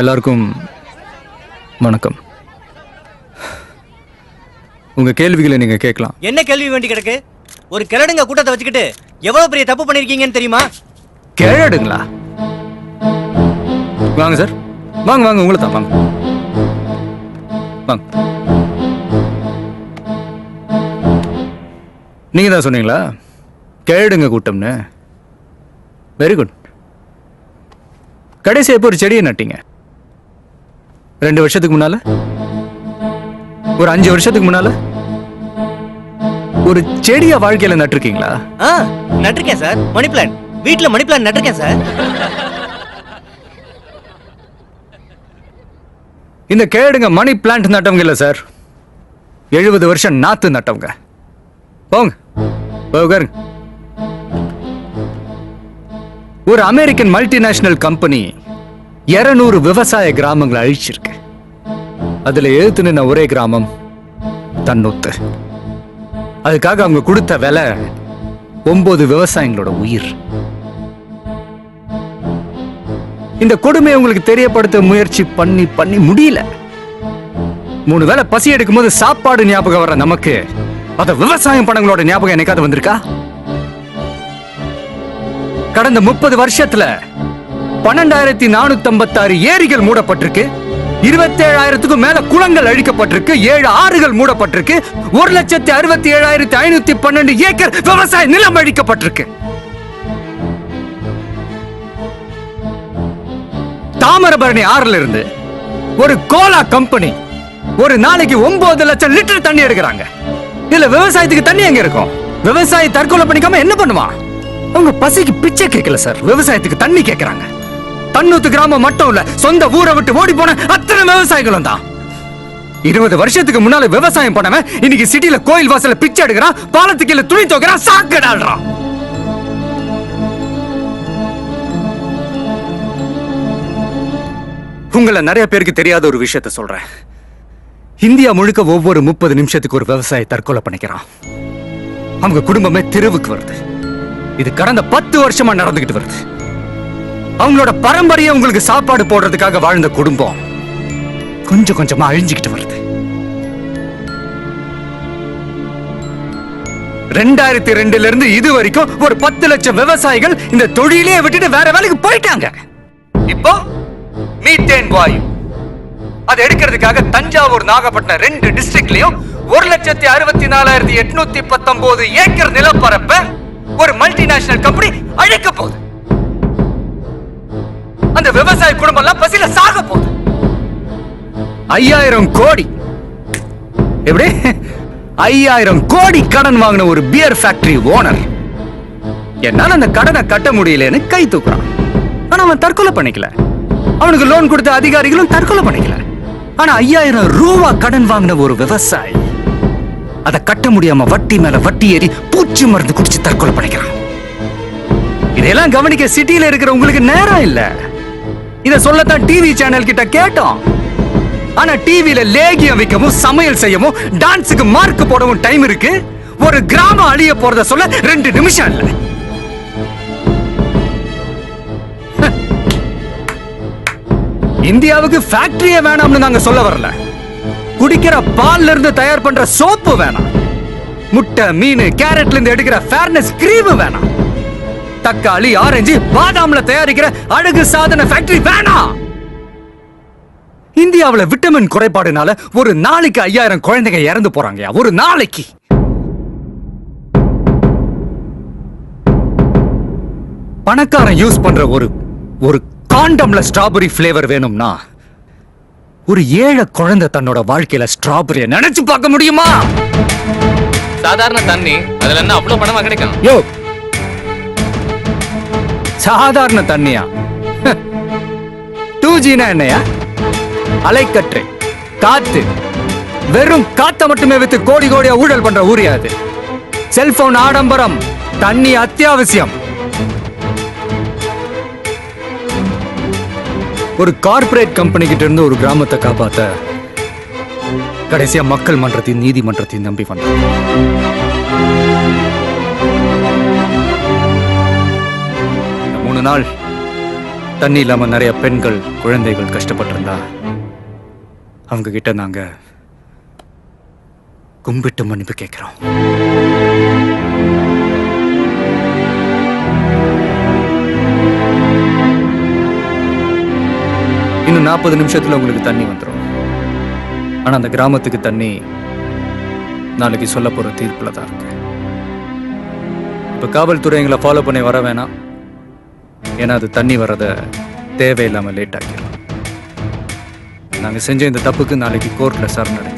எல்லாருக்கும் வணக்கம். உங்க கேள்விகளை நீங்க கேட்கலாம். என்ன கேள்வி வேண்டி கிடக்கு? ஒரு கிழடுங்க கூட்டத்தை வச்சுக்கிட்டு எவ்வளவு பெரிய தப்பு பண்ணிருக்கீங்கன்னு தெரியுமா? கேடுங்களா வாங்க சார். வாங்க வாங்க உங்களை தான் வாங்க. வாங்க. நீங்க தான் சொன்னீங்களா? கேடுங்க கூட்டம்னு. வெரி குட் கடைசி எப்போ ஒரு செடியை நட்டீங்க. ரெண்டு வருஷத்துக்கு முன்னால? ஒரு அஞ்சு வருஷத்துக்கு முன்னால? ஒரு செடிய வாழ்க்கையில நட்டிருக்கீங்களா? ஆ நட்டிருக்கேன் சார். மணி பிளான் வீட்ல மணி பிளான் நட்டிருக்கேன் சார். இந்த கேடுங்க மணி பிளான்ட் நட்டவங்க இல்ல சார். எழுபது வருஷம் நாத்து நட்டவங்க. போங்க. போய் உட்காருங்க. ஒரு அமெரிக்கன் மல்டிநேஷனல் கம்பெனி 200 விவசாய கிராமங்களை அழிச்சிருக்கு. அதுல எழுத்து நின்ன ஒரே கிராமம் தன்னொத்து. அதுக்காக அவங்க கொடுத்த விலை ஒன்பது விவசாயிகளோட உயிர். இந்த கொடுமையை உங்களுக்கு தெரியப்படுத்த முயற்சி பண்ணி பண்ணி முடியல. மூணு வேளை பசி எடுக்கும்போது சாப்பாடு ஞாபகம் வர நமக்கு அத விவசாயம் பணங்களோட ஞாபகம் எனக்காவது வந்திருக்கா? கடந்த முப்பது வருஷத்துல பன்னெண்டாயிரத்தி நானூத்தி ஐம்பத்தாறு ஏரிகள் மூடப்பட்டிருக்கு. இருபத்தேழாயிரத்துக்கும் மேல குளங்கள் அழிக்கப்பட்டிருக்கு. ஏழு ஆறுகள் மூடப்பட்டிருக்கு. ஒரு லட்சத்தி அறுபத்தி ஏழாயிரத்தி ஐநூத்தி பன்னெண்டு ஏக்கர் விவசாய நிலம் அழிக்கப்பட்டிருக்கு. தாமிரபரணி ஆறுல இருந்து ஒரு கோலா கம்பெனி ஒரு நாளைக்கு ஒன்பது லட்சம் லிட்டர் தண்ணி எடுக்கிறாங்க. இதுல விவசாயத்துக்கு தண்ணி எங்க இருக்கும்? விவசாயி தற்கொலை பண்ணிக்காம என்ன பண்ணுவான்? அவங்க பசிக்கு பிச்சை கேட்கல சார் விவசாயத்துக்கு தண்ணி கேட்கறாங்க. தன்னூத்து கிராமம் மட்டும் இல்ல சொந்த ஊரை விட்டு ஓடி போன அத்தனை விவசாயிகளும் தான். இருபது வருஷத்துக்கு முன்னால விவசாயம் பண்ணவன் இன்னைக்கு சிட்டில கோயில் வாசல்ல பிச்சை எடுக்கிறான் பாலத்துக்கு கீழே துணி தோக்கிறான் சாக்கடாடுறான் உங்களை நிறைய பேருக்கு தெரியாத ஒரு விஷயத்த சொல்றேன். இந்தியா முழுக்க ஒவ்வொரு முப்பது நிமிஷத்துக்கு ஒரு விவசாயி தற்கொலை பண்ணிக்கிறான். அவங்க குடும்பமே தெருவுக்கு வருது. இது கடந்த பத்து வருஷமா நடந்துகிட்டு வருது. அவங்களோட பரம்பரையை உங்களுக்கு சாப்பாடு போடுறதுக்காக வாழ்ந்த குடும்பம் கொஞ்சம் கொஞ்சமா அழிஞ்சுக்கிட்டு வருது. ரெண்டாயிரத்தி ரெண்டுல இருந்து இது வரைக்கும் ஒரு பத்து லட்சம் விவசாயிகள் இந்த தொழிலே விட்டுட்டு வேற வேலைக்கு போயிட்டாங்க. இப்போ மீத்தேன் வாயு. அதை எடுக்கிறதுக்காக தஞ்சாவூர் நாகப்பட்டினம் ரெண்டு டிஸ்ட்ரிக்ட்லயும் ஒரு லட்சத்தி அறுபத்தி நாலாயிரத்தி எட்நூத்தி பத்தொன்பது ஏக்கர் நிலப்பரப்ப ஒரு மல்டிநேஷனல் கம்பெனி அழிக்க போகுது. அந்த விவசாய குடும்பம் எல்லாம் பசியில சாக போகுது. ஐயாயிரம் கோடி. எப்படி? ஐயாயிரம் கோடி கடன் வாங்கின ஒரு பியர் ஃபேக்டரி ஓனர் என்னால அந்த கடனை கட்ட முடியலன்னு கை தூக்குறான். ஆனா அவன் தற்கொலை பண்ணிக்கல. அவனுக்கு லோன் கொடுத்த அதிகாரிகளும் தற்கொலை பண்ணிக்கல. ஆனா ஐயாயிரம் ரூபா கடன் வாங்கின ஒரு விவசாயி அதை கட்ட முடியாம வட்டி மேல வட்டி ஏறி பூச்சி மருந்து குடிச்சு தற்கொலை பண்ணிக்கிறான். இதையெல்லாம் கவனிக்க சிட்டியில இருக்கிற உங்களுக்கு நேரம் இல்ல. இத சொல்லத்தான் டிவி சேனல் கிட்ட கேட்டோம். ஆனா டிவில லேகியம் வைக்கவும் சமையல் செய்யவும் டான்ஸுக்கு மார்க் போடவும் டைம் இருக்கு. ஒரு கிராமம் அழிய போறத சொல்ல ரெண்டு நிமிஷம் இல்ல. இந்தியாவுக்கு ஃபேக்டரியே வேணாம்னு நாங்க சொல்ல வரல. குடிக்கிற பால்ல இருந்து தயார் பண்ற சோப்பு வேணாம். முட்டை மீன் கேரட்ல இருந்து எடுக்கிற ஃபேர்னஸ் கிரீம் வேணாம். தக்காளி ஆரஞ்சு பாதாம்ல தயாரிக்கிற அழகு சாதன ஃபேக்டரி வேணாம். இந்தியாவுல விட்டமின் குறைபாடுனால ஒரு நாளைக்கு ஐயாயிரம் குழந்தைங்க இறந்து போறாங்க ஒரு நாளைக்கு. பணக்காரன் யூஸ் பண்ற ஒரு ஒரு காண்டம்ல ஸ்ட்ராபெரி ஃபிளேவர் வேணும்னா ஒரு ஏழை குழந்தை தன்னோட வாழ்க்கையில ஸ்ட்ராபெரியை நினைச்சு பார்க்க முடியுமா? சாதாரண தண்ணி அதுல என்ன அவ்வளவு பணமா கிடைக்கும். யோ! சாதாரண தண்ணியா? டூ ஜினா என்னையா? அலைக்கற்றை காத்து வெறும் காத்த மட்டுமே வித்து கோடி கோடியா ஊழல் பண்ற ஊரியா அது? செல்போன் ஆடம்பரம் தண்ணி அத்தியாவசியம். ஒரு கார்ப்பரேட் கம்பெனி கிட்ட இருந்து ஒரு கிராமத்தை காப்பாத்த கடைசியா மக்கள் மன்றத்தையும் நீதிமன்றத்தையும் நம்பி வந்தாங்க மூணு நாள் தண்ணி இல்லாம நிறைய பெண்கள் குழந்தைகள் கஷ்டப்பட்டிருந்தா அவங்க கிட்ட நாங்க கும்பிட்டு மன்னிப்பு கேட்கிறோம். இன்னும் நாற்பது நிமிஷத்தில் உங்களுக்கு தண்ணி வந்துடும் ஆனால் அந்த கிராமத்துக்கு தண்ணி நாளைக்கு சொல்ல போகிற தீர்ப்பில் தான் இருக்கு. இப்போ காவல்துறை எங்களை ஃபாலோ பண்ணி வர வேணாம். ஏன்னா அது தண்ணி வரத தேவையில்லாமல் லேட் ஆகிடும் நாங்கள் செஞ்ச இந்த தப்புக்கு நாளைக்கு கோர்ட்டில் சரணடை